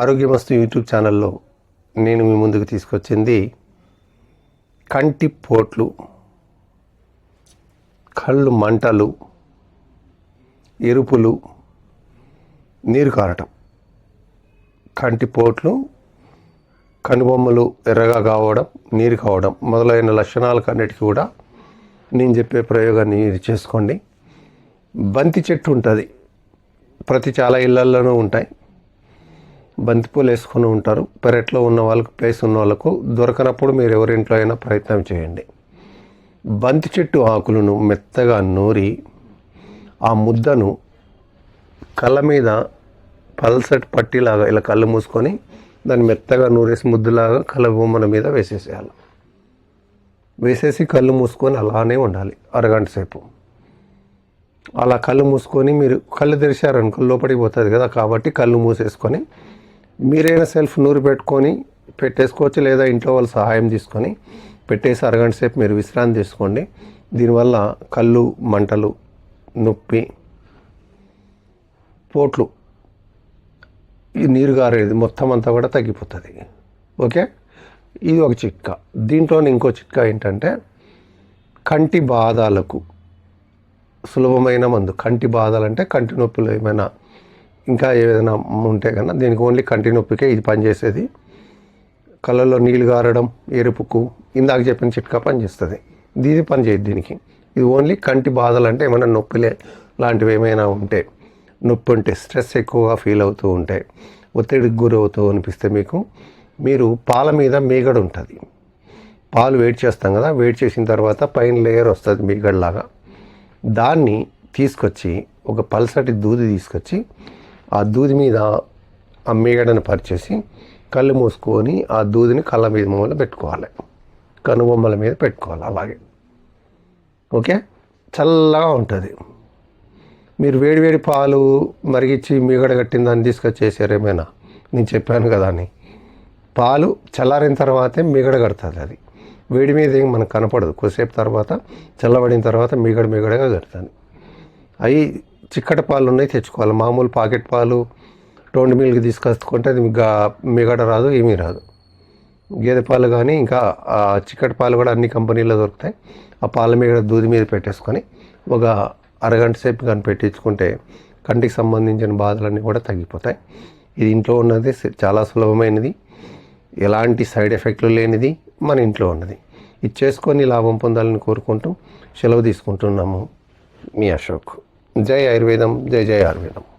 ఆరోగ్యమస్తు YouTube ఛానల్లో నేను మీ ముందుకు తీసుకొచ్చింది కంటి పోట్లు కళ్ళు మంటలు ఎరుపులు నీరు కారటం. కంటి పోట్లు కనుబొమ్మలు ఎర్రగా కావడం నీరు కావడం మొదలైన లక్షణాలకు అన్నిటికీ కూడా నేను చెప్పే ప్రయోగాన్ని మీరు చేసుకోండి. బంతి చెట్టు ఉంటుంది. ప్రతి చాలా ఇళ్ళల్లోనూ ఉంటాయి. బంతిపూలు వేసుకొని ఉంటారు. పెరట్లో ఉన్న వాళ్ళకు ప్లేస్ ఉన్న వాళ్ళకు దొరకనప్పుడు మీరు ఎవరింట్లో అయినా ప్రయత్నం చేయండి. బంతి చెట్టు ఆకులను మెత్తగా నూరి ఆ ముద్దను కళ్ళ మీద పల్సటి పట్టిలాగా ఇలా కళ్ళు మూసుకొని దాన్ని మెత్తగా నూరేసి ముద్దులాగా కళ్ళ బొమ్మల మీద వేసేసేయాలి. వేసేసి కళ్ళు మూసుకొని అలానే ఉండాలి అరగంట సేపు. అలా కళ్ళు మూసుకొని మీరు కళ్ళు తెరిచారనుకో లోపలికి పోతుంది కదా కాబట్టి కళ్ళు మూసేసుకొని మీరైనా సెల్ఫ్ నూరు పెట్టుకొని పెట్టేసుకోవచ్చు లేదా ఇంట్లో వాళ్ళ సహాయం తీసుకొని పెట్టేసి అరగంట సేపు మీరు విశ్రాంతి తీసుకోండి. దీనివల్ల కళ్ళు మంటలు నొప్పి పోట్లు నీరు గారేది మొత్తం అంతా కూడా తగ్గిపోతుంది. ఓకే? ఇది ఒక చిట్కా. దీంట్లో ఇంకో చిట్కా ఏంటంటే కంటి బాధాలకు సులభమైన మందు. కంటి బాధలు అంటే కంటి నొప్పులు ఏమైనా ఇంకా ఏదైనా ఉంటే కన్నా దీనికి ఓన్లీ కంటి నొప్పికే ఇది పనిచేసేది. కళ్ళల్లో నీళ్ళు గారడం ఎరుపుకు ఇందాక చెప్పిన చిట్కా పనిచేస్తుంది. దీని పని చేయదు దీనికి. ఇది ఓన్లీ కంటి బాధలు అంటే ఏమైనా నొప్పిలే లాంటివి ఏమైనా ఉంటే నొప్పి ఉంటే స్ట్రెస్ ఎక్కువగా ఫీల్ అవుతూ ఉంటే ఒత్తిడికి గురవుతూ అనిపిస్తే మీకు మీరు పాల మీద మీగడ ఉంటుంది. పాలు వేడి చేస్తాం కదా వేడి చేసిన తర్వాత పైన లేయర్ వస్తుంది మీగడలాగా. దాన్ని తీసుకొచ్చి ఒక పల్సటి దూది తీసుకొచ్చి ఆ దూది మీద ఆ మీగడను పరిచేసి కళ్ళు మూసుకొని ఆ దూదిని కళ్ళ మీద మూల పెట్టుకోవాలి. కనుబొమ్మల మీద పెట్టుకోవాలి అలాగే. ఓకే? చల్లగా ఉంటుంది. మీరు వేడివేడి పాలు మరిగించి మీగడ కట్టిన దాన్ని తీసుకొచ్చేసారేమైనా? నేను చెప్పాను కదా అని. పాలు చల్లారిన తర్వాతే మిగడ కడుతుంది అది. వేడి మీద ఏం మనకు కనపడదు. కొద్దిసేపు తర్వాత చల్లబడిన తర్వాత మిగడ మిగడగా కడుతుంది. అవి చిక్కటి పాలు ఉన్నాయి తెచ్చుకోవాలి. మామూలు పాకెట్ పాలు టోండి మిల్క్ తీసుకొచ్చుకుంటే అది గా మిగడ రాదు ఏమీ రాదు. గేదె పాలు కానీ ఇంకా చిక్కటి పాలు కూడా అన్ని కంపెనీలో దొరుకుతాయి. ఆ పాల మీద దూది మీద పెట్టేసుకొని ఒక అరగంట సేపు కానీ పెట్టించుకుంటే కంటికి సంబంధించిన బాధలన్నీ కూడా తగ్గిపోతాయి. ఇది ఇంట్లో ఉన్నది చాలా సులభమైనది. ఎలాంటి సైడ్ ఎఫెక్ట్లు లేనిది మన ఇంట్లో ఉన్నది. ఇది చేసుకొని లాభం పొందాలని కోరుకుంటూ సెలవు తీసుకుంటున్నాము మీ అశోక్. జై ఆయుర్వేదం జై జై ఆయుర్వేదం.